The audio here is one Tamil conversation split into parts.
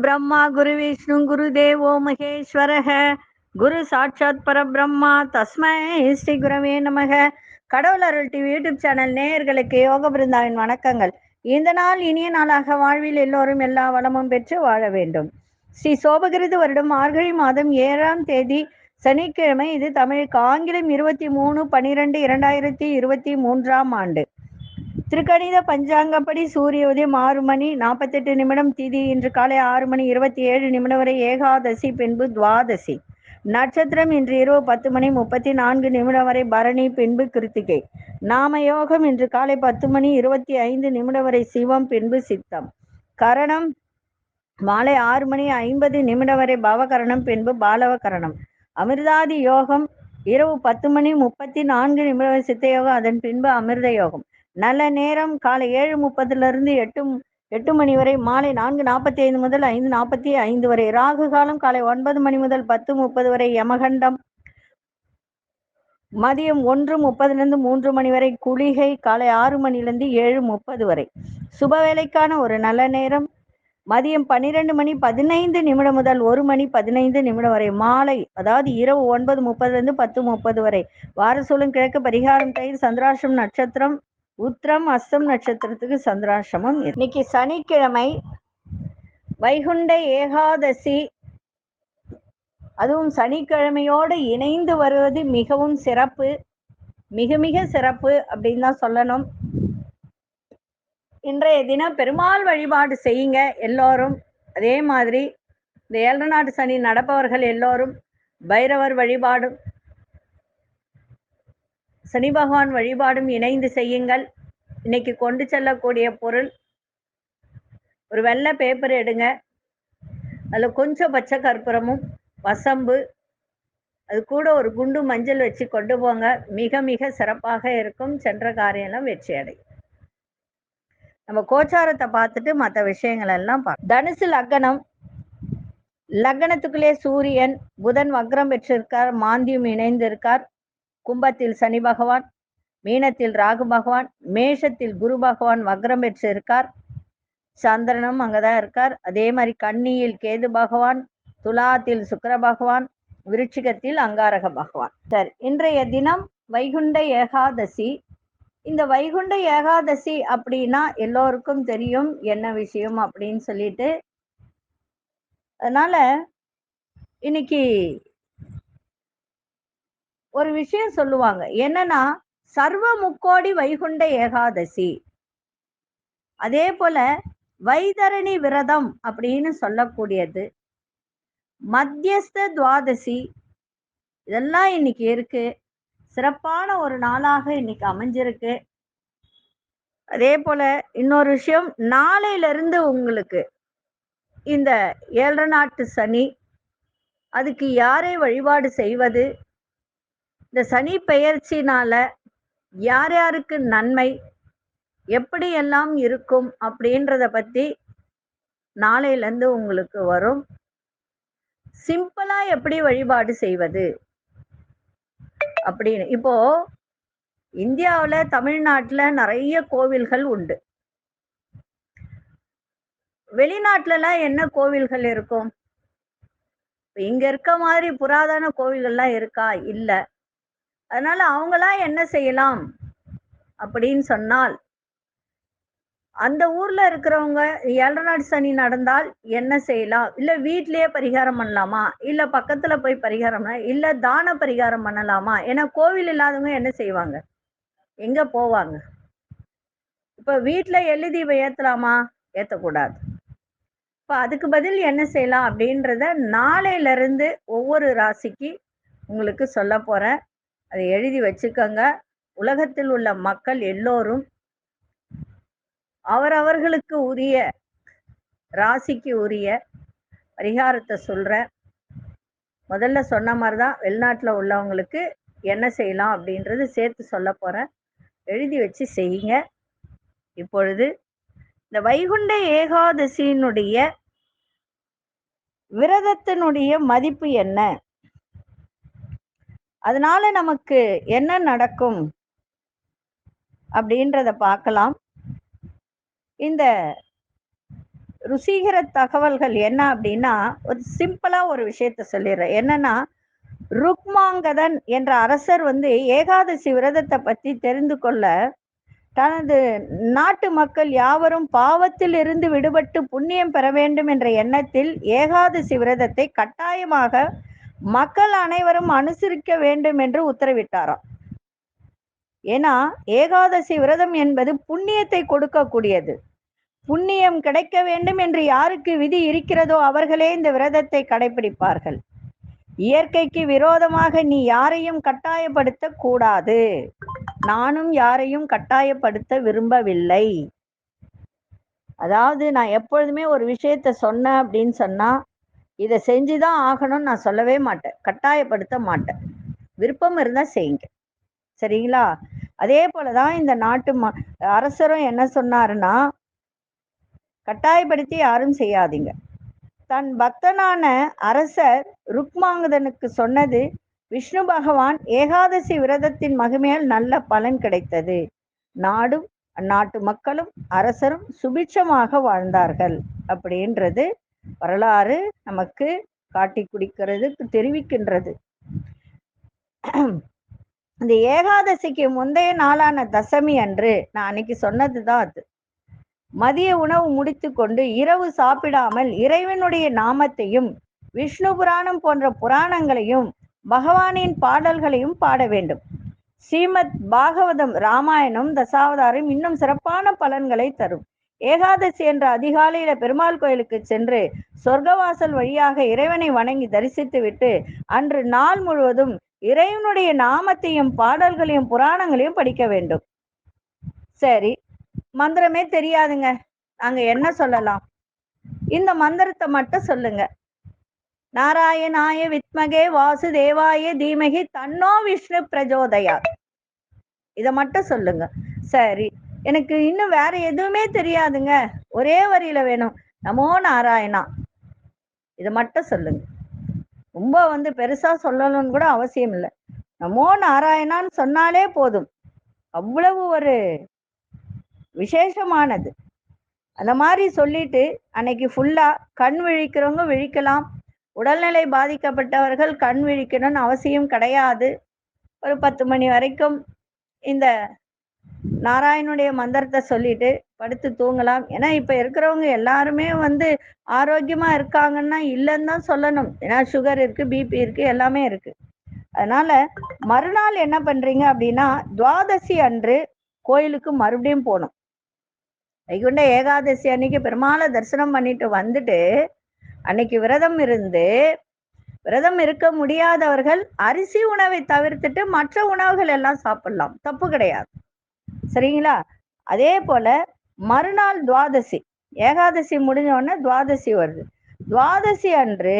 பிரம்மா குரு விஷ்ணு குரு தேவோ மகேஸ்வரக. குரு சாட்சாத் பரபிரம்மா. தஸ்மை ஸ்ரீ குரவே நமக. கடவுள் அருள் டிவி யூடியூப் சேனல் நேயர்களுக்கு யோக பிருந்தாவின் வணக்கங்கள். இந்த நாள் இனிய நாளாக வாழ்வில் எல்லோரும் எல்லா வளமும் பெற்று வாழ வேண்டும். ஸ்ரீ சோபகிருது வருடம் மார்கழி மாதம் ஏழாம் தேதி சனிக்கிழமை. இது தமிழுக்கு ஆங்கிலம் இருபத்தி மூணு பனிரெண்டு இரண்டாயிரத்தி இருபத்தி மூன்றாம் ஆண்டு. திருக்கணித பஞ்சாங்கப்படி சூரிய உதயம் ஆறு மணி நாற்பத்தெட்டு நிமிடம் திதி இன்று காலை ஆறு மணி இருபத்தி ஏழு நிமிடம் வரை ஏகாதசி பின்பு துவாதசி. நட்சத்திரம் இன்று இரவு பத்து மணி முப்பத்தி நான்கு நிமிடம் வரை பரணி பின்பு கிருத்திகை. நாம யோகம் இன்று காலை பத்து மணி இருபத்தி ஐந்து நிமிடம் வரை சிவம் பின்பு சித்தம். கரணம் மாலை ஆறு மணி ஐம்பது நிமிடம் வரை பவகரணம் பின்பு பாலவகரணம். அமிர்தாதி யோகம் இரவு பத்து மணி முப்பத்தி நான்கு நிமிடம் வரை சித்த யோகம் அதன் பின்பு அமிர்த யோகம். நல்ல நேரம். காலை ஏழு முப்பதுல இருந்து எட்டு எட்டு மணி வரை மாலை நான்கு நாற்பத்தி ஐந்து முதல் ஐந்து நாற்பத்தி ஐந்து வரை. ராகு காலம் காலை ஒன்பது மணி முதல் பத்து முப்பது வரை. யமகண்டம். மதியம் ஒன்று முப்பதுலேருந்து மூன்று மணி வரை. குளிகை காலை ஆறு மணிலேருந்து ஏழு முப்பது வரை. சுப வேலைக்கான ஒரு நல்ல நேரம். மதியம் பன்னிரெண்டு மணி பதினைந்து நிமிடம் முதல் ஒரு மணி பதினைந்து நிமிடம் வரை. மாலை அதாவது இரவு ஒன்பது முப்பதுலேருந்து பத்து முப்பது வரை. வாரசூலம் கிழக்கு பரிகாரம் தயிர் சந்திராஷ்டம் நட்சத்திரம். உத்திரம் அஸ்தம் நட்சத்திரத்துக்கு சந்திராசிரமம் இன்னைக்கு சனிக்கிழமை வைகுண்ட ஏகாதசி. அதுவும் சனிக்கிழமையோடு இணைந்து வருவது மிகவும் சிறப்பு. மிக மிக சிறப்பு அப்படின்னு தான் சொல்லணும். இன்றைய தினம் பெருமாள் வழிபாடு செய்யுங்க எல்லோரும். அதே மாதிரி இந்த ஏழரை நாட்டு சனி நடப்பவர்கள் எல்லோரும் பைரவர் வழிபாடும் சனி பகவான் வழிபாடும் இணைந்து செய்யுங்கள். இன்னைக்கு கொண்டு செல்லக்கூடிய பொருள் ஒரு வெள்ளை பேப்பர் எடுங்க. அதில் கொஞ்சம் பச்சை கற்பூரமும் வசம்பு அது கூட ஒரு குண்டு மஞ்சள் வச்சு கொண்டு போங்க. மிக மிக சிறப்பாக இருக்கும். சென்ற காரியம்லாம் வெற்றி அடையும். நம்ம கோச்சாரத்தை பார்த்துட்டு மற்ற விஷயங்கள் எல்லாம் பார்க்க தனுசு லக்னம். லக்னத்துக்குள்ளே சூரியன் புதன் வக்ரம் பெற்றிருக்கார் மாந்தியும் இணைந்திருக்கார். கும்பத்தில் சனி பகவான் மீனத்தில் ராகு பகவான் மேஷத்தில் குரு பகவான் வக்ரம் பெற்று இருக்கார் சந்திரனும் அங்கதான் இருக்கார். அதே மாதிரி கன்னியில் கேது பகவான் துலாத்தில் சுக்கர பகவான் விருச்சிகத்தில் அங்காரக பகவான். சரி இன்றைய தினம் வைகுண்ட ஏகாதசி. இந்த வைகுண்ட ஏகாதசி அப்படின்னா எல்லோருக்கும் தெரியும் என்ன விஷயம் அப்படின்னு சொல்லிட்டு. அதனால இன்னைக்கு ஒரு விஷயம் சொல்லுவாங்க. என்னன்னா சர்வ முக்கோடி வைகுண்ட ஏகாதசி. அதே போல வைதரணி விரதம் அப்படின்னு சொல்லக்கூடியது. மத்தியஸ்த துவாதசி. இதெல்லாம் இன்னைக்கு இருக்கு. சிறப்பான ஒரு நாளாக இன்னைக்கு அமைஞ்சிருக்கு. அதே போல இன்னொரு விஷயம் நாளையிலிருந்து உங்களுக்கு இந்த ஏழரை நாட்டு சனி அதுக்கு யாரை வழிபாடு செய்வது? இந்த சனி பெயர்ச்சினால யார் யாருக்கு நன்மை எப்படி எல்லாம் இருக்கும் அப்படின்றத பத்தி நாளையிலேருந்து உங்களுக்கு வரும். சிம்பிளா எப்படி வழிபாடு செய்வது அப்படின்னு. இப்போ இந்தியாவில் தமிழ்நாட்டில் நிறைய கோவில்கள் உண்டு. வெளிநாட்டிலலாம் என்ன கோவில்கள் இருக்கும்? இங்க இருக்க மாதிரி புராதன கோவில்கள்லாம் இருக்கா? இல்லை. அதனால அவங்களாம் என்ன செய்யலாம் அப்படின்னு சொன்னால் அந்த ஊர்ல இருக்கிறவங்க ஏழநாடு சனி நடந்தால் என்ன செய்யலாம்? இல்ல வீட்லயே பரிகாரம் பண்ணலாமா? இல்ல பக்கத்துல போய் பரிகாரம் பண்ண இல்ல தான பரிகாரம் பண்ணலாமா? ஏன்னா கோவில் இல்லாதவங்க என்ன செய்வாங்க? எங்க போவாங்க? இப்ப வீட்டுல எழுதி ஏத்தலாமா? ஏத்தக்கூடாது. இப்ப அதுக்கு பதில் என்ன செய்யலாம் அப்படின்றத நாளையில இருந்து ஒவ்வொரு ராசிக்கு உங்களுக்கு சொல்ல போறேன். அதை எழுதி வச்சுக்கோங்க. உலகத்தில் உள்ள மக்கள் எல்லோரும் அவரவர்களுக்கு உரிய ராசிக்கு உரிய பரிகாரத்தை சொல்கிறேன் முதல்ல சொன்ன மாதிரி தான் வெளிநாட்டில் உள்ளவங்களுக்கு என்ன செய்யலாம் அப்படின்றது சேர்த்து சொல்ல போகிறேன் எழுதி வச்சு செய்யுங்க. இப்பொழுது இந்த வைகுண்ட ஏகாதசியினுடைய விரதத்தினுடைய மதிப்பு என்ன? அதனால நமக்கு என்ன நடக்கும் அப்படின்றத பார்க்கலாம். இந்த ருசிகர தகவல்கள் என்ன அப்படின்னா ஒரு சிம்பிளா ஒரு விஷயத்த சொல்லிடுறேன். என்னன்னா ருக்மாங்கதன் என்ற அரசர் வந்து ஏகாதசி விரதத்தை பத்தி தெரிந்து கொள்ள தனது நாட்டு மக்கள் யாவரும் பாவத்தில் இருந்து விடுபட்டு புண்ணியம் பெற வேண்டும் என்ற எண்ணத்தில் ஏகாதசி விரதத்தை கட்டாயமாக மக்கள் அனைவரும் அனுசரிக்க வேண்டும் என்று உத்தரவிட்டாராம். ஏன்னா ஏகாதசி விரதம் என்பது புண்ணியத்தை கொடுக்கக்கூடியது. புண்ணியம் கிடைக்க வேண்டும் என்று யாருக்கு விதி இருக்கிறதோ அவர்களே இந்த விரதத்தை கடைபிடிப்பார்கள். இயற்கைக்கு விரோதமாக நீ யாரையும் கட்டாயப்படுத்த கூடாது. நானும் யாரையும் கட்டாயப்படுத்த விரும்பவில்லை. அதாவது நான் எப்பொழுதுமே ஒரு விஷயத்த சொன்னேன் அப்படின்னு சொன்னா இதை செஞ்சுதான் ஆகணும்னு நான் சொல்லவே மாட்டேன். கட்டாயப்படுத்த மாட்டேன். விருப்பம் இருந்தா செய்யுங்க. சரிங்களா? அதே போலதான் இந்த நாட்டு ம அரசரும் என்ன சொன்னாருன்னா கட்டாயப்படுத்தி யாரும் செய்யாதீங்க. தன் பக்தனான அரசர் ருக்மாங்கதனுக்கு சொன்னது விஷ்ணு பகவான் ஏகாதசி விரதத்தின் மகிமையால் நல்ல பலன் கிடைத்தது. நாடும் அந்நாட்டு மக்களும் அரசரும் சுபிட்சமாக வாழ்ந்தார்கள். அப்படின்றது வரலாறு நமக்கு காட்டி குடிக்கிறதுக்கு தெரிவிக்கின்றது. இந்த ஏகாதசிக்கு முந்தைய நாளான தசமி அன்று நான் அன்னைக்கு சொன்னதுதான் அது. மதிய உணவு முடித்து கொண்டு இரவு சாப்பிடாமல் இறைவனுடைய நாமத்தையும் விஷ்ணு புராணம் போன்ற புராணங்களையும் பகவானின் பாடல்களையும் பாட வேண்டும். ஸ்ரீமத் பாகவதம் ராமாயணம் தசாவதாரம் இன்னும் சிறப்பான பலன்களை தரும். ஏகாதசி என்ற அதிகாலையில பெருமாள் கோயிலுக்கு சென்று சொர்க்கவாசல் வழியாக இறைவனை வணங்கி தரிசித்து விட்டு அன்று நாள் முழுவதும் இறைவனுடைய நாமத்தையும் பாடல்களையும் புராணங்களையும் படிக்க வேண்டும். சரி மந்திரமே தெரியாதுங்க. நாங்க என்ன சொல்லலாம்? இந்த மந்திரத்தை மட்டும் சொல்லுங்க. நாராயணாய வித்மகே வாசுதேவாய தீமகி தன்னோ விஷ்ணு பிரஜோதயா இத மட்டும் சொல்லுங்க. சரி எனக்கு இன்னும் வேற எதுவுமே தெரியாதுங்க. ஒரே வரியில வேணும். நமோ நாராயணா. இதை மட்டும் சொல்லுங்க. ரொம்ப வந்து பெருசா சொல்லணும்னு கூட அவசியம் இல்லை. நமோ நாராயணான்னு சொன்னாலே போதும். அவ்வளவு ஒரு விசேஷமானது. அந்த மாதிரி சொல்லிட்டு அன்னைக்கு ஃபுல்லா கண் விழிக்கிறவங்க விழிக்கலாம். உடல்நிலை பாதிக்கப்பட்டவர்கள் கண் விழிக்கணும்னு அவசியம் கிடையாது. ஒரு பத்து மணி வரைக்கும் இந்த நாராயணுடைய மந்திரத்தை சொல்லிட்டு படுத்து தூங்கலாம். ஏன்னா இப்ப இருக்கிறவங்க எல்லாருமே வந்து ஆரோக்கியமா இருக்காங்கன்னா இல்லைன்னு தான் சொல்லணும். ஏன்னா சுகர் இருக்கு பிபி இருக்கு எல்லாமே இருக்கு. அதனால மறுநாள் என்ன பண்றீங்க அப்படின்னா துவாதசி அன்று கோயிலுக்கு மறுபடியும் போகணும். வைகுண்ட ஏகாதசி அன்னைக்கு பெருமாளை தரிசனம் பண்ணிட்டு வந்துட்டு அன்னைக்கு விரதம் இருந்து விரதம் இருக்க முடியாதவர்கள் அரிசி உணவை தவிர்த்துட்டு மற்ற உணவுகள் எல்லாம் சாப்பிடலாம். தப்பு கிடையாது. சரிங்களா? அதே போல மறுநாள் துவாதசி. ஏகாதசி முடிஞ்ச உடனே துவாதசி வருது. துவாதசி அன்று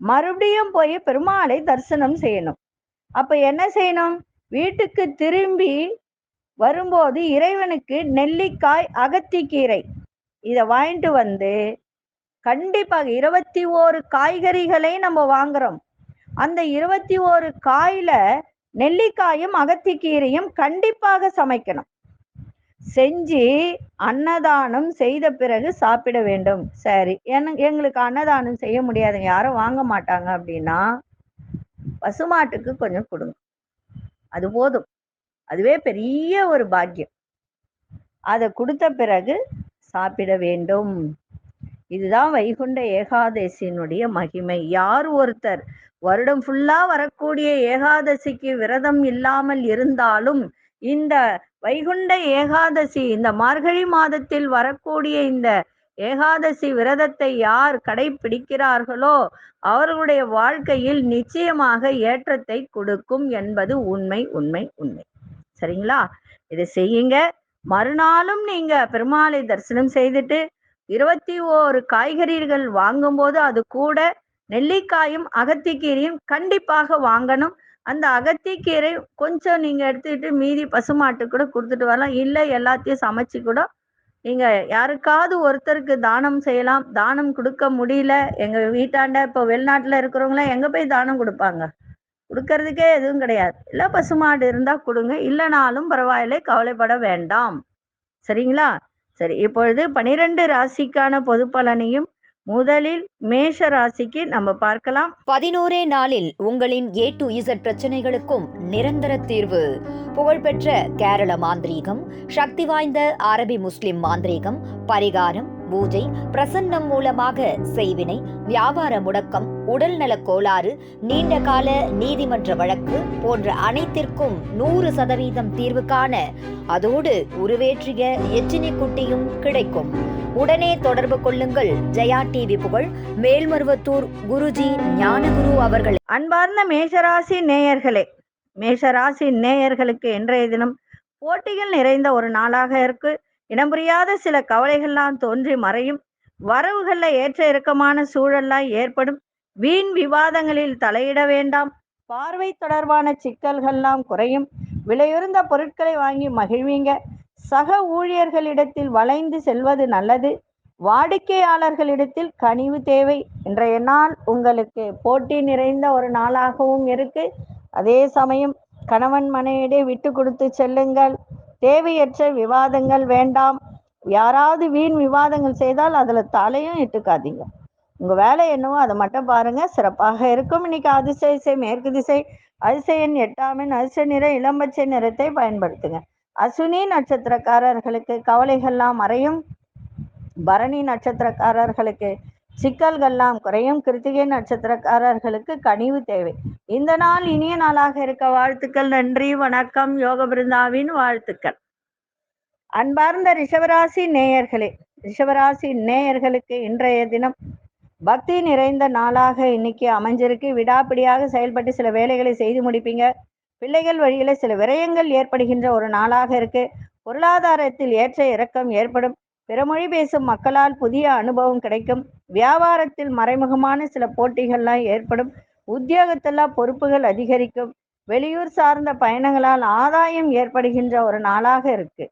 மறுபடியும் போய் பெருமாளை தரிசனம் செய்யணும். அப்ப என்ன செய்யணும்? வீட்டுக்கு திரும்பி வரும்போது இறைவனுக்கு நெல்லிக்காய் அகத்திக்கீரை இதை வாங்கிட்டு வந்து கண்டிப்பாக இருபத்தி ஓரு காய்கறிகளை நம்ம வாங்குறோம். அந்த இருபத்தி ஓரு காயில நெல்லிக்காயும் அகத்திக்கீரையும் கண்டிப்பாக சமைக்கணும். செஞ்சு அன்னதானம் செய்த பிறகு சாப்பிட வேண்டும். சரி. எங்களுக்கு அன்னதானம் செய்ய முடியாதுங்க. யாரும் வாங்க மாட்டாங்க அப்படின்னா பசுமாட்டுக்கு கொஞ்சம் கொடுங்க. அது போதும். அதுவே பெரிய ஒரு பாக்கியம். அதை கொடுத்த பிறகு சாப்பிட வேண்டும். இதுதான் வைகுண்ட ஏகாதசியினுடைய மகிமை. யார் ஒருத்தர் வருடம் ஃபுல்லா வரக்கூடிய ஏகாதசிக்கு விரதம் இல்லாமல் இருந்தாலும் இந்த வைகுண்ட ஏகாதசி இந்த மார்கழி மாதத்தில் வரக்கூடிய இந்த ஏகாதசி விரதத்தை யார் கடைபிடிக்கிறார்களோ அவர்களுடைய வாழ்க்கையில் நிச்சயமாக ஏற்றத்தை கொடுக்கும் என்பது உண்மை உண்மை உண்மை. சரிங்களா? இதை செய்யுங்க. மறுநாளும் நீங்க பெருமாளை தரிசனம் செய்துட்டு இருபத்தி ஓரு காய்கறிகள் வாங்கும்போது அது கூட நெல்லிக்காயும் அகத்திக்கீரியும் கண்டிப்பாக வாங்கணும். அந்த அகத்திக்கீரை கொஞ்சம் நீங்க எடுத்துக்கிட்டு மீதி பசுமாட்டு கூட கொடுத்துட்டு வரலாம். இல்லை எல்லாத்தையும் சமைச்சு கூட நீங்க யாருக்காவது ஒருத்தருக்கு தானம் செய்யலாம். தானம் கொடுக்க முடியல. எங்க வீட்டாண்ட இப்போ வெளிநாட்டுல இருக்கிறவங்களாம் எங்க போய் தானம் கொடுப்பாங்க? கொடுக்கறதுக்கே எதுவும் கிடையாது. இல்ல பசுமாடு இருந்தா கொடுங்க. இல்லைனாலும் பரவாயில்லை கவலைப்பட வேண்டாம். சரிங்களா? சரி இப்பொழுது பனிரெண்டு ராசிக்கான பொது பலனையும் முதலில் மேஷ ராசிக்கு நம்ம பார்க்கலாம். பதினோரே நாளில் உங்களின் ஏ டு இசட் பிரச்சனைகளுக்கும் நிரந்தர தீர்வு. புகழ்பெற்ற கேரள மாந்திரீகம் சக்தி வாய்ந்த அரபி முஸ்லிம் மாந்திரீகம் பரிகாரம் பூஜை பிரசன்னம் மூலமாக செய்வினை வியாபார முடக்கம் உடல்நலக் கோளாறு நீண்ட கால நீதிமன்ற வழக்கு போன்ற அனைத்திற்கும் நூறு சதவீதம் தீர்வு காண அதோடு உருவேற்றிய எச்சினி குட்டியும் கிடைக்கும். உடனே தொடர்பு கொள்ளுங்கள். ஜெயா டிவி புகழ். மேல்மருவத்தூர் குருஜி ஞானகுரு அவர்கள். அன்பார்ந்த மேஷராசி நேயர்களே மேஷராசி நேயர்களுக்கு இன்றைய தினம் போட்டிகள் நிறைந்த ஒரு நாளாக இருக்கு. இடம்புரியாத சில கவலைகள்லாம் தோன்றி மறையும். வரவுகள்ல ஏற்ற இறக்கமான சூழல்லாம் ஏற்படும். வீண் விவாதங்களில் தலையிட வேண்டாம். பார்வை தொடர்பான சிக்கல்கள்லாம் குறையும். விலையுறந்த பொருட்களை வாங்கி மகிழ்வீங்க. சக ஊழியர்களிடத்தில் வளைந்து செல்வது நல்லது. வாடிக்கையாளர்களிடத்தில் கனிவு தேவை. இன்றைய நாள் உங்களுக்கு போட்டி நிறைந்த ஒரு நாளாகவும் இருக்கு. அதே சமயம் கணவன் மனையிடையே விட்டு கொடுத்து செல்லுங்கள். தேவையற்ற விவாதங்கள் வேண்டாம். யாராவது வீண் விவாதங்கள் செய்தால் அதில் தலையும் இட்டுக்காதீங்க. உங்கள் வேலை என்னவோ அதை மட்டும் பாருங்க. சிறப்பாக இருக்கும். இன்னைக்கு அதிசய மேற்கு திசை அதிசயன் எட்டாமின் அதிசய நிற இளம்பச்சை நிறத்தை பயன்படுத்துங்க. அசுனி நட்சத்திரக்காரர்களுக்கு கவலைகள்லாம் மறையும். பரணி நட்சத்திரக்காரர்களுக்கு சிக்கல்கள்லாம் குறையும். கிருத்திகை நட்சத்திரக்காரர்களுக்கு கனிவு தேவை. இந்த நாள் இனிய நாளாக இருக்க வாழ்த்துக்கள் நன்றி வணக்கம் யோக பிருந்தாவின் வாழ்த்துக்கள். அன்பார்ந்த ரிஷவராசி நேயர்களே ரிஷவராசி நேயர்களுக்கு இன்றைய தினம் பக்தி நிறைந்த நாளாக இன்னைக்கு அமைஞ்சிருக்கு. விடாப்பிடியாக செயல்பட்டு சில வேலைகளை செய்து முடிப்பீங்க. பிள்ளைகள் வழியில சில விரயங்கள் ஏற்படுகின்ற ஒரு நாளாக இருக்கு. பொருளாதாரத்தில் ஏற்ற இறக்கம் ஏற்படும். பிறமொழி பேசும் மக்களால் புதிய அனுபவம் கிடைக்கும். வியாபாரத்தில் மறைமுகமான சில போட்டிகள்லாம் ஏற்படும். உத்தியோகத்தெல்லாம் பொறுப்புகள் அதிகரிக்கும். வெளியூர் சார்ந்த பயணங்களால் ஆதாயம் ஏற்படுகின்ற ஒரு நாளாக இருக்கு.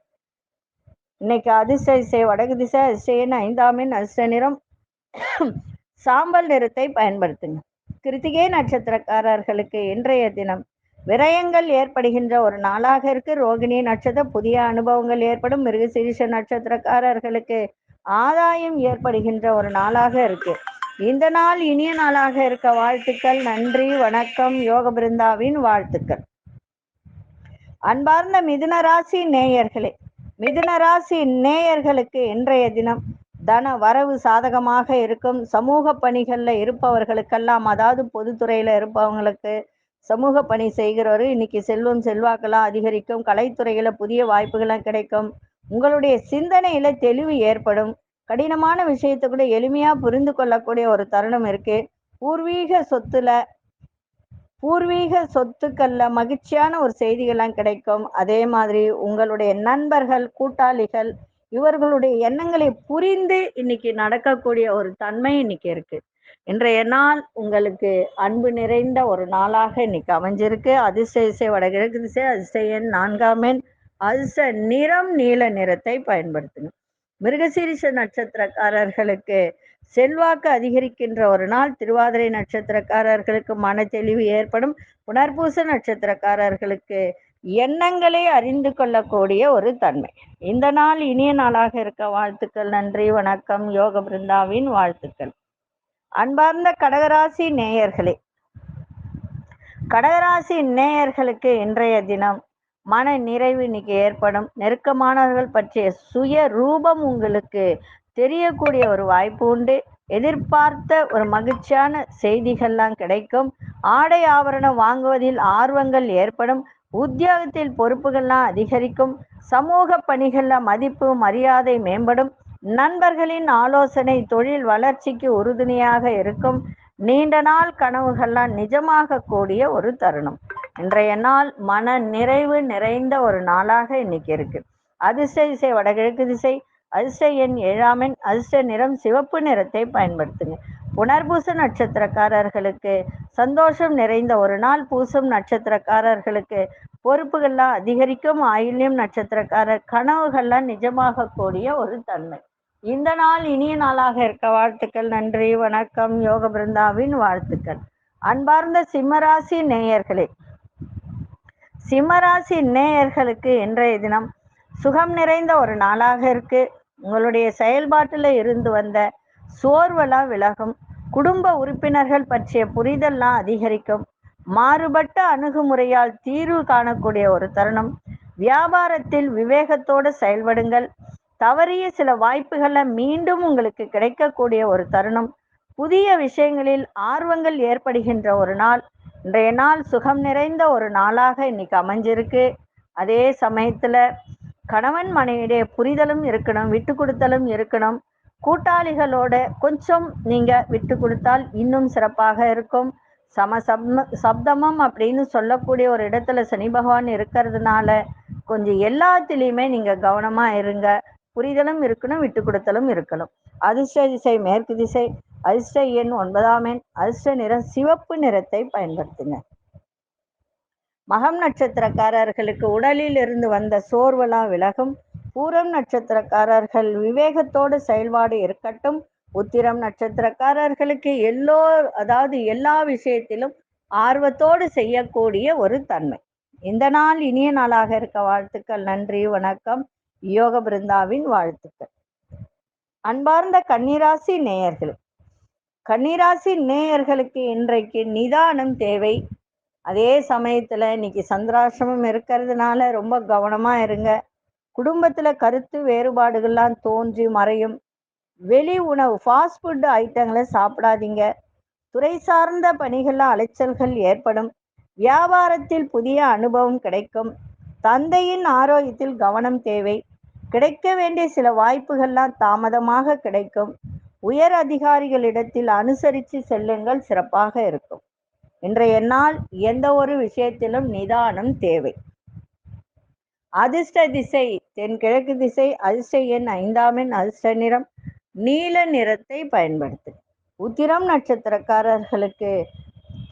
இன்னைக்கு அதிர்ஷ்ட திசை வடக்கு திசை அதிர்ஷ்டன் ஐந்தாமின் அதிர்ஷ்ட நிறம். சாம்பல் நிறத்தை பயன்படுத்துங்க. கிருத்திகே நட்சத்திரக்காரர்களுக்கு இன்றைய தினம் விரயங்கள் ஏற்படுகின்ற ஒரு நாளாக இருக்கு. ரோகிணி நட்சத்திரம் புதிய அனுபவங்கள் ஏற்படும். மிருகசீரிஷ நட்சத்திரக்காரர்களுக்கு ஆதாயம் ஏற்படுகின்ற ஒரு நாளாக இருக்கு. இந்த நாள் இனிய நாளாக இருக்க வாழ்த்துக்கள். நன்றி வணக்கம். யோக பிருந்தாவின் வாழ்த்துக்கள். அன்பார்ந்த மிதுன ராசி நேயர்களே மிதுன ராசி நேயர்களுக்கு இன்றைய தினம் தன வரவு சாதகமாக இருக்கும். சமூக பணிகளில் இருப்பவர்களுக்கெல்லாம் அதாவது பொதுத்துறையில் இருப்பவங்களுக்கு சமூக பணி செய்கிறவர் இன்னைக்கு செல்வம் செல்வாக்கெல்லாம் அதிகரிக்கும். கலைத்துறையில புதிய வாய்ப்புகள்லாம் கிடைக்கும். உங்களுடைய சிந்தனையில தெளிவு ஏற்படும். கடினமான விஷயத்தை கூட எளிமையா புரிந்து கொள்ளக்கூடிய ஒரு தருணம் இருக்கு. பூர்வீக சொத்துல பூர்வீக சொத்துக்கள்ல மகிழ்ச்சியான ஒரு செய்திகள்லாம் கிடைக்கும். அதே மாதிரி உங்களுடைய நண்பர்கள் கூட்டாளிகள் இவர்களுடைய எண்ணங்களை புரிந்து இன்னைக்கு நடக்கக்கூடிய ஒரு தன்மை இன்னைக்கு இருக்கு. இன்றைய நாள் உங்களுக்கு அன்பு நிறைந்த ஒரு நாளாக இன்னைக்கு அமைஞ்சிருக்கு. அதிர்ஷ்ட வடகிழக்கு திசை அதிர்ஷ்ட எண் நான்காம் எண் அதிர்ஷ்ட நிறம் நீல நிறத்தை பயன்படுத்தணும். மிருகசீரிஷ நட்சத்திரக்காரர்களுக்கு செல்வாக்கு அதிகரிக்கின்ற ஒரு நாள். திருவாதிரை நட்சத்திரக்காரர்களுக்கு மன தெளிவு ஏற்படும். புனர்பூச நட்சத்திரக்காரர்களுக்கு எண்ணங்களை அறிந்து கொள்ளக்கூடிய ஒரு தன்மை. இந்த நாள் இனிய நாளாக இருக்க வாழ்த்துக்கள் நன்றி வணக்கம். யோக பிருந்தாவின் வாழ்த்துக்கள். அன்பார்ந்த கடகராசி நேயர்களே கடகராசி நேயர்களுக்கு இன்றைய தினம் மன நிறைவு இன்னைக்கு ஏற்படும். நெருக்கமானவர்கள் பற்றிய சுய ரூபம் உங்களுக்கு தெரியக்கூடிய ஒரு வாய்ப்பு உண்டு. எதிர்பார்த்த ஒரு மகிழ்ச்சியான செய்திகள்லாம் கிடைக்கும். ஆடை ஆபரணம் வாங்குவதில் ஆர்வங்கள் ஏற்படும். உத்தியோகத்தில் பொறுப்புகள்லாம் அதிகரிக்கும். சமூக பணிகளில் மதிப்பு மரியாதை மேம்படும். நண்பர்களின் ஆலோசனை தொழில் வளர்ச்சிக்கு உறுதுணையாக இருக்கும். நீண்ட நாள் கனவுகள்லாம் நிஜமாக கூடிய ஒரு தருணம். இன்றைய நாள் மன நிறைவு நிறைந்த ஒரு நாளாக இன்னைக்கு இருக்கு. அதிர்ஷ்ட திசை வடகிழக்கு திசை அதிர்ஷ்ட எண் ஏழாம் அதிர்ஷ்ட நிறம் சிவப்பு நிறத்தை பயன்படுத்துங்க. புனர்பூச நட்சத்திரக்காரர்களுக்கு சந்தோஷம் நிறைந்த ஒரு நாள். பூசும் நட்சத்திரக்காரர்களுக்கு பொறுப்புகள்லாம் அதிகரிக்கும். ஆயுள்யம் நட்சத்திரக்காரர் கனவுகள்லாம் நிஜமாக கூடிய ஒரு தன்மை. இந்த நாள் இனிய நாளாக இருக்க வாழ்த்துக்கள் நன்றி வணக்கம் யோக பிருந்தாவின் வாழ்த்துக்கள். அன்பார்ந்த சிம்மராசி நேயர்களே சிம்மராசி நேயர்களுக்கு இன்றைய தினம் சுகம் நிறைந்த ஒரு நாளாக இருக்கு. உங்களுடைய செயல்பாட்டில் இருந்து வந்த சோர்வெல்லாம் விலகும். குடும்ப உறுப்பினர்கள் பற்றிய புரிதல்லாம் அதிகரிக்கும். மாறுபட்ட அணுகுமுறையால் தீர்வு காணக்கூடிய ஒரு தருணம். வியாபாரத்தில் விவேகத்தோடு செயல்படுங்கள். தவறிய சில வாய்ப்புகளை மீண்டும் உங்களுக்கு கிடைக்கக்கூடிய ஒரு தருணம். புதிய விஷயங்களில் ஆர்வங்கள் ஏற்படுகின்ற ஒரு நாள். இன்றைய நாள் சுகம் நிறைந்த ஒரு நாளாக இன்னைக்கு அமைஞ்சிருக்கு. அதே சமயத்துல கணவன் மனைவியுடைய புரிதலும் இருக்கணும் விட்டு கொடுத்தலும் இருக்கணும். கூட்டாளிகளோட கொஞ்சம் நீங்க விட்டு கொடுத்தால் இன்னும் சிறப்பாக இருக்கும். சம சப்ம சப்தமம் அப்படின்னு சொல்லக்கூடிய ஒரு இடத்துல சனி பகவான் இருக்கிறதுனால கொஞ்சம் எல்லாத்துலேயுமே நீங்க கவனமா இருங்க. புரிதலும் இருக்கணும் விட்டு கொடுத்தலும் இருக்கணும். அதிர்ஷ்ட திசை மேற்கு திசை அதிர்ஷ்ட எண் ஒன்பதாம் எண் அதிர்ஷ்ட நிறம் சிவப்பு நிறத்தை பயன்படுத்துங்க. மகம் நட்சத்திரக்காரர்களுக்கு உடலில் இருந்து வந்த சோர்வெல்லாம் விலகும். பூரம் நட்சத்திரக்காரர்கள் விவேகத்தோடு செயல்பாடு இருக்கட்டும். உத்திரம் நட்சத்திரக்காரர்களுக்கு எல்லோ அதாவது எல்லா விஷயத்திலும் ஆர்வத்தோடு செய்யக்கூடிய ஒரு தன்மை. இந்த நாள் இனிய நாளாக இருக்க வாழ்த்துக்கள் நன்றி வணக்கம். யோக பிருந்தாவின் வாழ்த்துக்கள். அன்பார்ந்த கன்னிராசி நேயர்கள் கன்னிராசி நேயர்களுக்கு இன்றைக்கு நிதானம் தேவை. அதே சமயத்துல இன்னைக்கு சந்திராசிரமம் இருக்கிறதுனால ரொம்ப கவனமா இருங்க. குடும்பத்துல கருத்து வேறுபாடுகள்லாம் தோன்றி மறையும். வெளி உணவு ஃபாஸ்ட் ஃபுட் ஐட்டங்களை சாப்பிடாதீங்க. துறை சார்ந்த பணிகளில் அலைச்சல்கள் ஏற்படும். வியாபாரத்தில் புதிய அனுபவம் கிடைக்கும். தந்தையின் ஆரோக்கியத்தில் கவனம் தேவை. கிடைக்க வேண்டிய சில வாய்ப்புகள்லாம் தாமதமாக கிடைக்கும். உயர் அதிகாரிகளிடத்தில் அனுசரித்து செல்லுங்கள் சிறப்பாக இருக்கும். இன்றைய நாள் எந்த ஒரு விஷயத்திலும் நிதானம் தேவை. அதிர்ஷ்ட திசை தென்கிழக்கு திசை அதிர்ஷ்ட எண் ஐந்தாம் எண் அதிர்ஷ்ட நிறம் நீல நிறத்தை பயன்படுத்து. உத்திரம் நட்சத்திரக்காரர்களுக்கு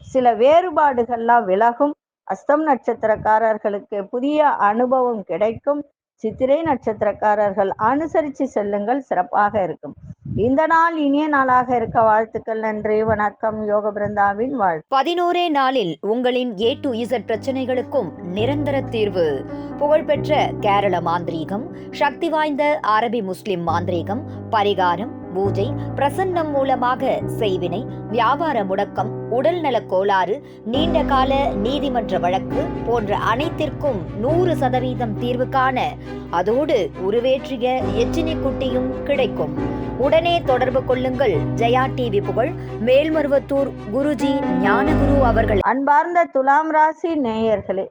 சில வேறுபாடுகள்லாம் விலகும். அஸ்தம் நட்சத்திரக்காரர்களுக்கு புதிய அனுபவம் கிடைக்கும். சித்திரை நட்சத்திரக்காரர்கள் அனுசரித்து செல்லுங்கள் சிறப்பாக இருக்கும். இந்த நாள் இனிய நாளாக இருக்க வாழ்த்துக்கள் நன்றி வணக்கம் யோக பிருந்தாவின் வாழ் பதினோரே நாளில் உங்களின் ஏ டு இசட் பிரச்சனைகளுக்கும் நிரந்தர தீர்வு. புகழ்பெற்ற கேரள மாந்திரீகம் சக்தி வாய்ந்த அரபி முஸ்லிம் மாந்திரீகம் பரிகாரம் பூஜை பிரசன்னம் மூலமாக செய்வினை வியாபார முடக்கம் உடல் நலக் கோளாறு நீண்ட கால நீதிமன்ற வழக்கு போன்ற அனைத்திற்கும் நூறு சதவீதம் தீர்வு காண அதோடு உருவேற்றிய எச்சினி குட்டியும் கிடைக்கும். உடனே தொடர்பு கொள்ளுங்கள். ஜெயா டிவி புகழ் மேல்மருவத்தூர் குருஜி ஞானகுரு அவர்கள். அன்பார்ந்த துலாம் ராசி நேயர்களே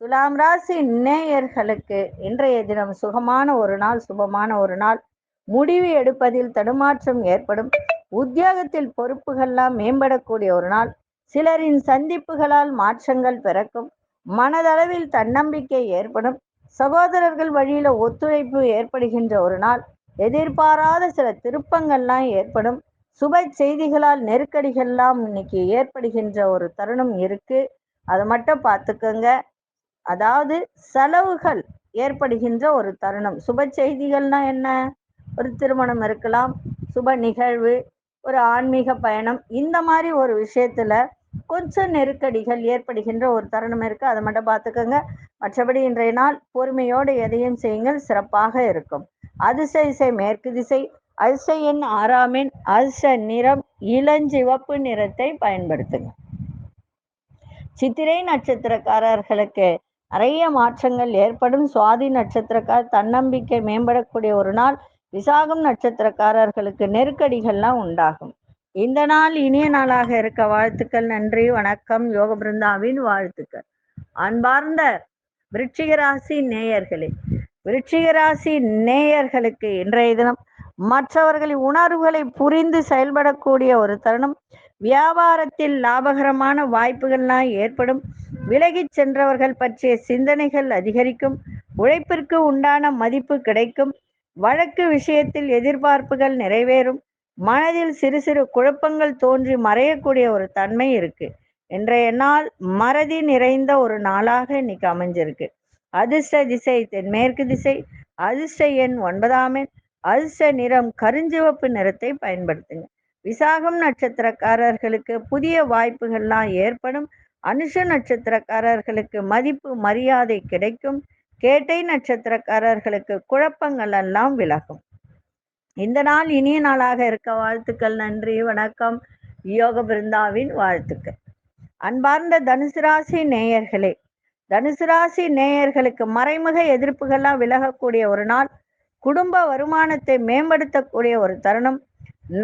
துலாம் ராசி நேயர்களுக்கு இன்றைய தினம் சுகமான ஒரு நாள் சுபமான ஒரு நாள். முடிவு எடுப்பதில் தடுமாற்றம் ஏற்படும். உத்தியோகத்தில் பொறுப்புகள்லாம் மேம்படக்கூடிய ஒரு நாள். சிலரின் சந்திப்புகளால் மாற்றங்கள் பிறக்கும். மனதளவில் தன்னம்பிக்கை ஏற்படும். சகோதரர்கள் வழியில ஒத்துழைப்பு ஏற்படுகின்ற ஒரு நாள். எதிர்பாராத சில திருப்பங்கள்லாம் ஏற்படும். சுப செய்திகளால் நெருக்கடிகள்லாம் இன்னைக்கு ஏற்படுகின்ற ஒரு தருணம் இருக்கு. அதை மட்டும் பார்த்துக்கோங்க அதாவது செலவுகள் ஏற்படுகின்ற ஒரு தருணம். சுப செய்திகள்னா என்ன? ஒரு திருமணம் இருக்கலாம் சுப நிகழ்வு ஒரு ஆன்மீக பயணம் இந்த மாதிரி ஒரு விஷயத்துல கொஞ்சம் நெருக்கடிகள் ஏற்படுகின்ற ஒரு தருணம் இருக்கு. அதை மட்டும் பார்த்துக்கோங்க. மற்றபடி இன்றைய நாள் பொறுமையோடு எதையும் செய்யுங்கள் சிறப்பாக இருக்கும். அதிர்ஷ்ட இசை மேற்கு திசை அதிர்ஷ்ட எண் அதிச நிறம் இளஞ்சிவப்பு நிறத்தை பயன்படுத்துங்க. சித்திரை நட்சத்திரக்காரர்களுக்கு நிறைய மாற்றங்கள் ஏற்படும். சுவாதி நட்சத்திரக்கார் தன்னம்பிக்கை மேம்படக்கூடிய ஒரு நாள். விசாகம் நட்சத்திரக்காரர்களுக்கு நெருக்கடிகள்லாம் உண்டாகும். இந்த நாள் இனிய நாளாக இருக்க வாழ்த்துக்கள் நன்றி வணக்கம் யோக பிருந்தாவின் வாழ்த்துக்கள். அன்பார்ந்த விருட்சிகராசி நேயர்களே விருட்சிகராசி நேயர்களுக்கு இன்றைய தினம் மற்றவர்களின் உணர்வுகளை புரிந்து செயல்படக்கூடிய ஒரு தருணம். வியாபாரத்தில் லாபகரமான வாய்ப்புகள்லாம் ஏற்படும். விலகிச் சென்றவர்கள் பற்றிய சிந்தனைகள் அதிகரிக்கும். உழைப்பிற்கு உண்டான மதிப்பு கிடைக்கும். வழக்கு விஷயத்தில் எதிர்பார்ப்புகள் நிறைவேறும். மனதில் சிறு சிறு குழப்பங்கள் தோன்றி மறையக்கூடிய ஒரு தன்மை இருக்கு. இன்றைய நாள் மறதி நிறைந்த ஒரு நாளாக இன்னைக்கு அமைஞ்சிருக்கு. அதிர்ஷ்ட திசை தென்மேற்கு திசை அதிர்ஷ்ட எண் ஒன்பதாம் எண் அதிர்ஷ்ட நிறம் கருஞ்சிவப்பு நிறத்தை பயன்படுத்துங்க. விசாகம் நட்சத்திரக்காரர்களுக்கு புதிய வாய்ப்புகள்லாம் ஏற்படும். அனுஷ நட்சத்திரக்காரர்களுக்கு மதிப்பு மரியாதை கிடைக்கும். கேட்டை நட்சத்திரக்காரர்களுக்கு குழப்பங்கள் எல்லாம் விலகும். இந்த நாள் இனிய நாளாக இருக்க வாழ்த்துக்கள் நன்றி வணக்கம். யோக பிருந்தாவின் வாழ்த்துக்கள். அன்பார்ந்த தனுசு ராசி நேயர்களே தனுசு ராசி நேயர்களுக்கு மறைமுக எதிர்ப்புகள்லாம் விலகக்கூடிய ஒரு நாள் குடும்ப வருமானத்தை மேம்படுத்தக்கூடிய ஒரு தருணம்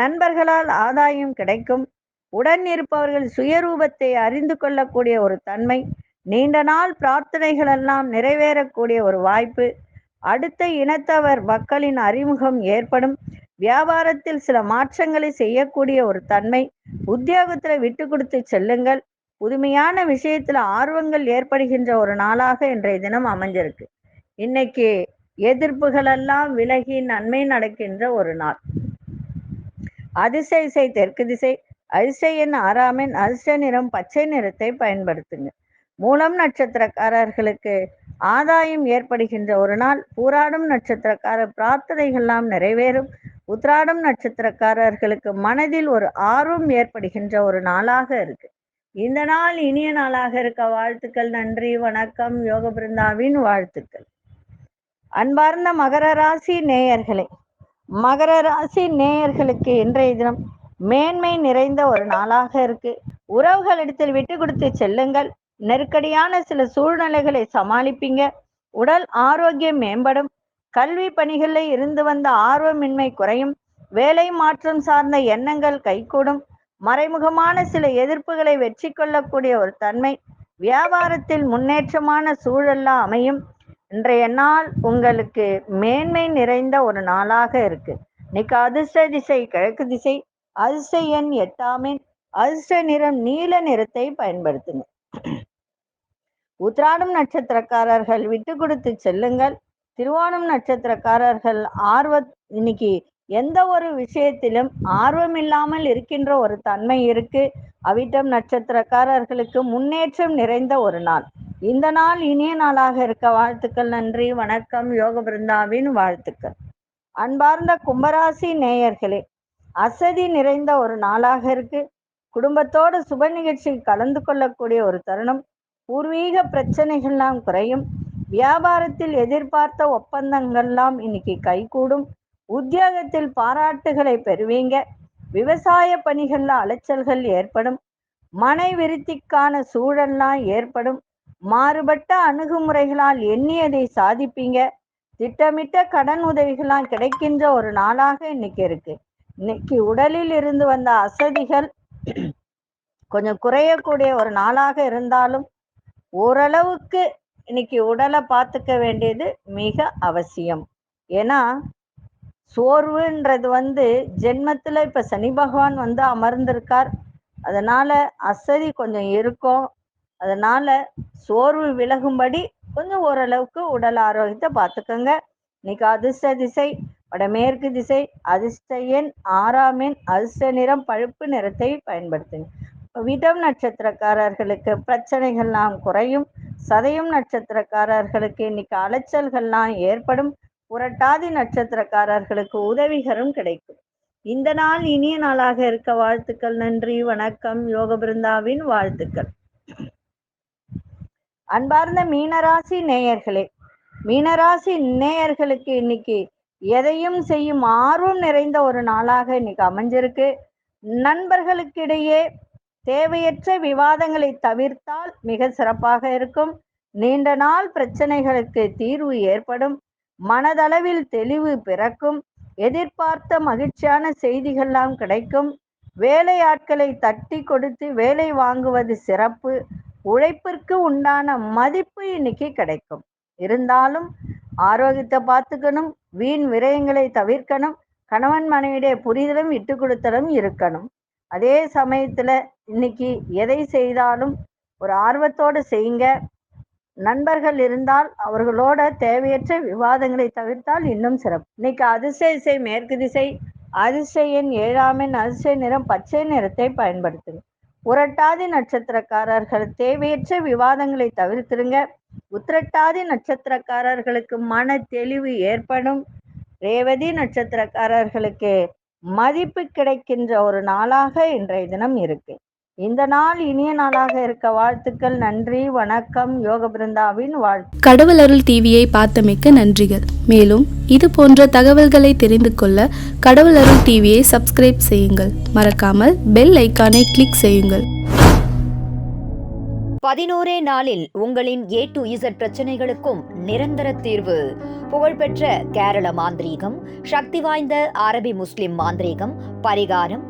நண்பர்களால் ஆதாயம் கிடைக்கும் உடன் இருப்பவர்கள் சுயரூபத்தை அறிந்து கொள்ளக்கூடிய ஒரு தன்மை நீண்ட நாள் பிரார்த்தனைகள் எல்லாம் நிறைவேறக்கூடிய ஒரு வாய்ப்பு. அடுத்த இனத்தவர் மக்களின் அறிமுகம் ஏற்படும். வியாபாரத்தில் சில மாற்றங்களை செய்யக்கூடிய ஒரு தன்மை. உத்தியோகத்துல விட்டு கொடுத்து செல்லுங்கள். புதுமையான விஷயத்துல ஆர்வங்கள் ஏற்படுகின்ற ஒரு நாளாக இன்றைய தினம் அமைஞ்சிருக்கு. இன்னைக்கு எதிர்ப்புகள் எல்லாம் விலகி நன்மை நடக்கின்ற ஒரு நாள். அதிசய இசை தெற்கு திசை. அதிசயன் ஆறாமின் அதிர்ஷ்ட நிறம் பச்சை நிறத்தை பயன்படுத்துங்க. மூலம் நட்சத்திரக்காரர்களுக்கு ஆதாயம் ஏற்படுகின்ற ஒரு நாள் பூராடும் நட்சத்திரக்காரர் பிரார்த்தனைகள்லாம் நிறைவேறும். உத்ராடம் நட்சத்திரக்காரர்களுக்கு மனதில் ஒரு ஆர்வம் ஏற்படுகின்ற ஒரு நாளாக இருக்கு. இந்த நாள் இனிய நாளாக இருக்க வாழ்த்துக்கள் நன்றி வணக்கம் யோக பிருந்தாவின் வாழ்த்துக்கள். அன்பார்ந்த மகர ராசி நேயர்களே மகர ராசி நேயர்களுக்கு இன்றைய தினம் மேன்மை நிறைந்த ஒரு நாளாக இருக்கு. உறவுகளிடத்தில் விட்டு கொடுத்து செல்லுங்கள். நெருக்கடியான சில சூழ்நிலைகளை சமாளிப்பீங்க. உடல் ஆரோக்கியம் மேம்படும். கல்வி பணிகளில் இருந்து வந்த ஆர்வமின்மை குறையும். வேலை மாற்றம் சார்ந்த எண்ணங்கள் கைகூடும். மறைமுகமான சில எதிர்ப்புகளை வெற்றி கொள்ளக்கூடிய ஒரு தன்மை. வியாபாரத்தில் முன்னேற்றமான சூழல்லாம் அமையும். இன்றைய நாள் உங்களுக்கு மேன்மை நிறைந்த ஒரு நாளாக இருக்கு. இன்னைக்கு அதிர்ஷ்ட திசை கிழக்கு திசை. அதிர்ஷ்ட எண் எட்டாமின் அதிர்ஷ்ட நிறம் நீல நிறத்தை பயன்படுத்துங்க. உத்ராடம் நட்சத்திரக்காரர்கள் விட்டு கொடுத்து செல்லுங்கள். திருவோணம் நட்சத்திரக்காரர்கள் ஆர்வ இன்னைக்கு எந்த ஒரு விஷயத்திலும் ஆர்வம் இல்லாமல் இருக்கின்ற ஒரு தன்மை இருக்கு. அவிட்டம் நட்சத்திரக்காரர்களுக்கு முன்னேற்றம் நிறைந்த ஒரு நாள். இந்த நாள் இனிய நாளாக இருக்க வாழ்த்துக்கள் நன்றி வணக்கம் யோக பிருந்தாவின் வாழ்த்துக்கள். அன்பார்ந்த கும்பராசி நேயர்களே அசதி நிறைந்த ஒரு நாளாக இருக்கு. குடும்பத்தோடு சுப நிகழ்ச்சியில் கலந்து கொள்ளக்கூடிய ஒரு தருணம். பூர்வீக பிரச்சனைகள்லாம் குறையும். வியாபாரத்தில் எதிர்பார்த்த ஒப்பந்தங்கள்லாம் இன்னைக்கு கைகூடும். உத்தியோகத்தில் பாராட்டுகளை பெறுவீங்க. விவசாய பணிகள்ல அலைச்சல்கள் ஏற்படும். மனை விருத்திக்கான சூழல்லாம் ஏற்படும். மாறுபட்ட அணுகுமுறைகளால் எண்ணியதை சாதிப்பீங்க. திட்டமிட்ட கடன் உதவிகள்லாம் கிடைக்கின்ற ஒரு நாளாக இன்னைக்கு இருக்கு. இன்னைக்கு உடலில் இருந்து வந்த அசதிகள் கொஞ்சம் குறையக்கூடிய ஒரு நாளாக இருந்தாலும் ஓரளவுக்கு இன்னைக்கு உடலை பார்த்துக்க வேண்டியது மிக அவசியம். ஏன்னா சோர்வுன்றது வந்து ஜென்மத்தில் இப்போ சனி பகவான் வந்து அமர்ந்திருக்கார். அதனால் அசதி கொஞ்சம் இருக்கும். அதனால் சோர்வு விலகும்படி கொஞ்சம் ஓரளவுக்கு உடல் ஆரோக்கியத்தை பார்த்துக்கோங்க. இன்னைக்கு அதிர்ஷ்ட திசை வடமேற்கு திசை அதிர்ஷ்ட எண் ஆறாம் எண் அதிர்ஷ்ட நிறம் பழுப்பு நிறத்தை பயன்படுத்துங்க. விடம் நட்சத்திரக்காரர்களுக்கு பிரச்சனைகள்லாம் குறையும். சதயம் நட்சத்திரக்காரர்களுக்கு இன்னைக்கு அலைச்சல்கள்லாம் ஏற்படும். புரட்டாதி நட்சத்திரக்காரர்களுக்கு உதவிகரும் கிடைக்கும். இந்த நாள் இனிய நாளாக இருக்க வாழ்த்துக்கள் நன்றி வணக்கம். யோக பிருந்தாவின் வாழ்த்துக்கள். அன்பார்ந்த மீனராசி நேயர்களே மீனராசி நேயர்களுக்கு இன்னைக்கு எதையும் செய்யும் ஆர்வம் நிறைந்த ஒரு நாளாக இன்னைக்கு அமைஞ்சிருக்கு. நண்பர்களுக்கிடையே தேவையற்ற விவாதங்களை தவிர்த்தால் மிக சிறப்பாக இருக்கும். நீண்ட நாள் பிரச்சனைகளுக்கு தீர்வு ஏற்படும். மனதளவில் தெளிவு பிறக்கும். எதிர்பார்த்த மகிழ்ச்சியான செய்திகள்லாம் கிடைக்கும். வேலையாட்களை தட்டி கொடுத்து வேலை வாங்குவது சிறப்பு. உழைப்பிற்கு உண்டான மதிப்பு இன்னைக்கு கிடைக்கும். இருந்தாலும் ஆரோக்கியத்தை பார்த்துக்கணும். வீண் விரயங்களை தவிர்க்கணும். கணவன் மனைவிடைய புரிதலும் விட்டு கொடுத்தலும் இருக்கணும். அதே சமயத்துல இன்னைக்கு எதை செய்தாலும் ஒரு ஆர்வத்தோடு செய்யுங்க. நண்பர்கள் இருந்தால் அவர்களோட தேவையற்ற விவாதங்களை தவிர்த்தால் இன்னும் சிறப்பு. இன்னைக்கு அதிசய இசை மேற்கு திசை அதிர்ஷ்ட ஏழாமின் அதிசய நிறம் பச்சை நிறத்தை பயன்படுத்துங்க. உரட்டாதி நட்சத்திரக்காரர்கள் தேவையற்ற விவாதங்களை தவிர்த்திருங்க. உத்திரட்டாதி நட்சத்திரக்காரர்களுக்கு மன தெளிவு ஏற்படும். ரேவதி நட்சத்திரக்காரர்களுக்கு மதிப்பு கிடைக்கின்ற ஒரு நாளாக இன்றைய தினம் இருக்கு. இந்த நாள் இனிய நாளாக இருக்க வாழ்த்துக்கள். நன்றி வணக்கம். யோக பிருந்தாவின் வாழ்த்து. கடவுள் அருள் டிவியை பார்த்தமைக்க நன்றிகள். மேலும் இது போன்ற தகவல்களை தெரிந்து கொள்ள கடவுள் அருள் டிவியை சப்ஸ்கிரைப் செய்யுங்கள். மறக்காமல் பெல் ஐக்கானை கிளிக் செய்யுங்கள். பதினோரே நாளில் உங்களின் ஏ டு இசட் பிரச்சனைகளுக்கும் நிரந்தர தீர்வு. புகழ்பெற்ற கேரள மாந்திரீகம் சக்தி வாய்ந்த அரபி முஸ்லிம் மாந்திரீகம் பரிகாரம்